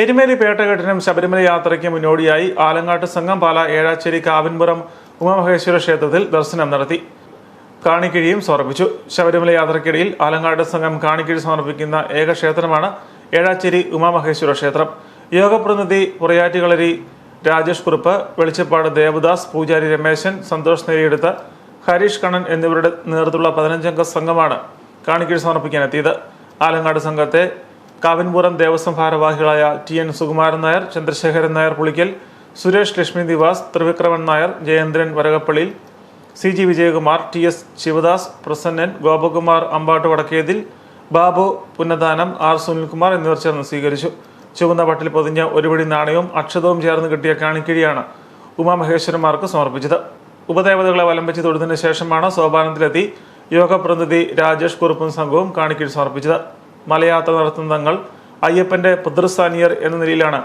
എരുമേലി പേട്ടകെട്ടിനും ശബരിമല യാത്രയ്ക്ക് മുന്നോടിയായി ആലങ്ങാട്ട് സംഘം പാല ഏഴാച്ചേരി കാവിൻപുറം ഉമാമഹേശ്വര ക്ഷേത്രത്തിൽ ദർശനം നടത്തി. കാണിക്കിഴിയും സമർപ്പിച്ചു. ശബരിമല യാത്രയ്ക്കിടയിൽ ആലങ്ങാട്ട് സംഘം കാണിക്കിഴി സമർപ്പിക്കുന്ന ഏക ക്ഷേത്രമാണ് ഏഴാച്ചേരി ഉമാമഹേശ്വര ക്ഷേത്രം. യോഗപ്രതിനിധി പുറയാറ്റുകളരി രാജേഷ് കുറുപ്പ് വെളിച്ചപ്പാട് ദേവദാസ് പൂജാരി രമേശൻ സന്തോഷ് നേരിയെടുത്ത് ഹരീഷ് കണ്ണൻ എന്നിവരുടെ നേതൃത്വമുള്ള പതിനഞ്ചംഗ സംഘമാണ് കാണിക്കിഴി സമർപ്പിക്കാനെത്തിയത്. ആലങ്ങാട് സംഘത്തെ കാവിൻപുറം ദേവസ്വം ഭാരവാഹികളായ T N Sukumaran Nair Chandrasekharan Nair Pulickal Suresh Lakshmi Nivas Thrivikraman Nair Jayendran വരകപ്പള്ളിയിൽ C G Vijayakumar T S Sivadas Prasannan Gopakumar Ambattu Vadakkethil Babu Punnadanam R Sunilkumar എന്നിവർ ചേർന്ന് സ്വീകരിച്ചു. ചുവന്ന പട്ടിൽ പൊതിഞ്ഞ ഒരു പിടി നാണയവും അക്ഷതവും ചേർന്ന് കിട്ടിയ കാണിക്കിഴിയാണ് ഉമാമഹേശ്വരന്മാർക്ക് സമർപ്പിച്ചത്. ഉപദേവതകളെ വലം തൊടുന്നതിന് ശേഷമാണ് സോപാനത്തിലെത്തി യോഗ പ്രതിനിധി രാജേഷ് കുറുപ്പും സംഘവും കാണിക്കിഴി സമർപ്പിച്ചത്. മലയാത്ര നടത്തുന്ന തങ്ങൾ അയ്യപ്പന്റെ പുത്രസ്ഥാനീയർ എന്ന നിലയിലാണ്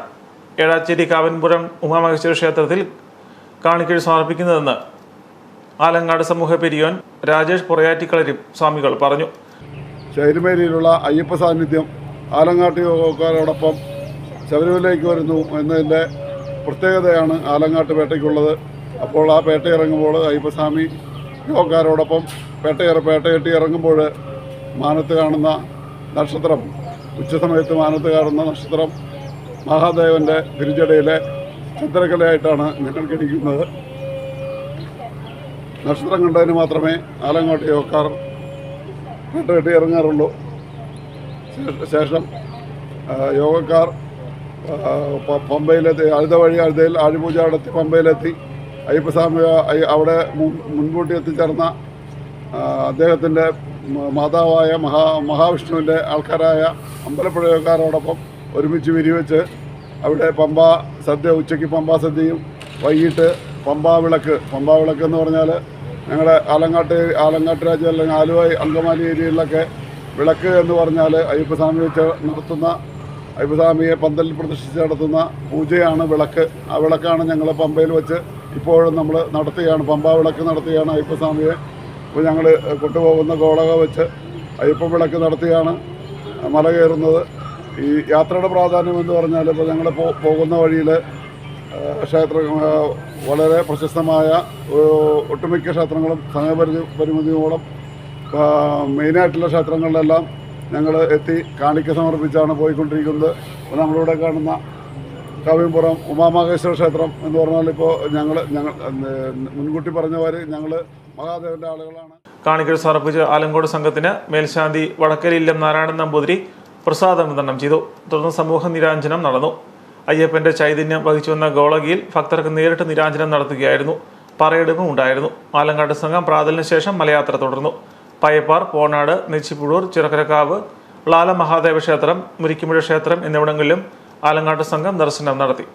ഏഴാച്ചേരി കാവൻപുരം ഉമാമഹേശ്വര ക്ഷേത്രത്തിൽ കാണിക്കഴി സമർപ്പിക്കുന്നതെന്ന് ആലങ്ങാട് സമൂഹ പെരിയോൻ രാജേഷ് പൊറയാറ്റിക്കളരി സ്വാമികൾ പറഞ്ഞു. ശൈരുമേരിയിലുള്ള അയ്യപ്പ സാന്നിധ്യം ആലങ്ങാട്ട് യോഗക്കാരോടൊപ്പം ശബരിമലയ്ക്ക് വരുന്നു എന്നതിന്റെ പ്രത്യേകതയാണ് ആലങ്ങാട്ട് പേട്ടയ്ക്കുള്ളത്. അപ്പോൾ ആ പേട്ട ഇറങ്ങുമ്പോൾ അയ്യപ്പസ്വാമി യോഗക്കാരോടൊപ്പം പേട്ടയിറ പേട്ടയെട്ടി ഇറങ്ങുമ്പോൾ മാനത്ത് കാണുന്ന നക്ഷത്രം. ഉച്ചസമയത്ത് മാനത്ത് കാണുന്ന നക്ഷത്രം മഹാദേവന്റെ തിരിച്ചടയിലെ ചിത്രകലയായിട്ടാണ് നിങ്ങൾക്കിരിക്കുന്നത് നക്ഷത്രം കണ്ടതിന് മാത്രമേ ആലങ്ങോട്ട് യോക്കാർ കെട്ട് കെട്ടി ഇറങ്ങാറുള്ളൂ. ശേഷം യോഗക്കാർ പമ്പയിലെത്തി അഴുത വഴി അഴുതയിൽ ആഴിപൂജ നടത്തി പമ്പയിലെത്തി. അയ്യപ്പസ്വാമി അയ്യ- അവിടെ മുൻ- മുൻകൂട്ടി എത്തിച്ചേർന്ന അദ്ദേഹത്തിന്റെ മാതാവായ മഹാ മഹാവിഷ്ണുവിന്റെ ആൾക്കാരായ അമ്പലപ്പുഴക്കാരോടൊപ്പം ഒരുമിച്ച് വിരിവെച്ച് അവിടെ പമ്പ സദ്യ ഉച്ചയ്ക്ക് പമ്പാ സദ്യയും വൈകിട്ട് പമ്പാ വിളക്ക്. പമ്പാ വിളക്ക് എന്ന് പറഞ്ഞാൽ ഞങ്ങളുടെ ആലങ്ങാട്ട് ആലങ്ങാട്ട് രാജ്യം അല്ലെങ്കിൽ ആലുവ അങ്കമാലി ഏരിയയിലൊക്കെ വിളക്ക് എന്ന് പറഞ്ഞാൽ അയ്യപ്പസ്വാമി വെച്ച് നടത്തുന്ന അയ്യപ്പസ്വാമിയെ പന്തലിൽ പ്രതിഷ്ഠിച്ച് നടത്തുന്ന പൂജയാണ് വിളക്ക്. ആ വിളക്കാണ് ഞങ്ങൾ പമ്പയിൽ വെച്ച് ഇപ്പോഴും നമ്മൾ നടത്തുകയാണ്. പമ്പാ വിളക്ക് നടത്തുകയാണ് അയ്യപ്പസ്വാമിയെ ഇപ്പോൾ ഞങ്ങൾ കൊണ്ടുപോകുന്ന ഗോളക വെച്ച് അയ്യപ്പ വിളക്ക് നടത്തിയാണ് മല കയറുന്നത്. ഈ യാത്രയുടെ പ്രാധാന്യം എന്ന് പറഞ്ഞാൽ ഇപ്പോൾ ഞങ്ങൾ പോകുന്ന വഴിയിൽ ക്ഷേത്ര വളരെ പ്രശസ്തമായ ഒട്ടുമിക്ക ക്ഷേത്രങ്ങളും സമയപരിധി പരിമിതിയോളം മെയിനായിട്ടുള്ള ക്ഷേത്രങ്ങളിലെല്ലാം ഞങ്ങൾ എത്തി കാണിക്ക സമർപ്പിച്ചാണ് പോയിക്കൊണ്ടിരിക്കുന്നത്. നമ്മളിവിടെ കാണുന്ന കവിമ്പുറം ഉമാമഹേശ്വര ക്ഷേത്രം എന്ന് പറഞ്ഞാൽ ഇപ്പോൾ ഞങ്ങൾ ഞങ്ങൾ മുൻകൂട്ടി പറഞ്ഞവർ ഞങ്ങൾ മഹാദേവന്റെ ആളുകളാണ്. സമർപ്പിച്ച് ആലങ്കോട് സംഘത്തിന് മേൽശാന്തി വടക്കലില്ലം നാരായണൻ നമ്പൂതിരി പ്രസാദം വിതരണം ചെയ്തു. തുടർന്ന് സമൂഹ നിരാഞ്ജനം നടന്നു. അയ്യപ്പന്റെ ചൈതന്യം വഹിച്ചു വന്ന ഗോളകിയിൽ ഭക്തർക്ക് നേരിട്ട് നിരാഞ്ജനം നടത്തുകയായിരുന്നു. പറയെടുപ്പും ഉണ്ടായിരുന്നു. ആലങ്കാട് സംഘം പ്രാതലിന് ശേഷം മലയാത്ര തുടർന്നു. പയ്യപ്പാർ പോണാട് നെച്ചിപ്പുഴൂർ ചിറക്കരക്കാവ് ലാല മഹാദേവ ക്ഷേത്രം മുരിക്കുമുഴ ക്ഷേത്രം എന്നിവിടങ്ങളിലും ആലങ്കാട്ട് സംഘം ദർശനം നടത്തി.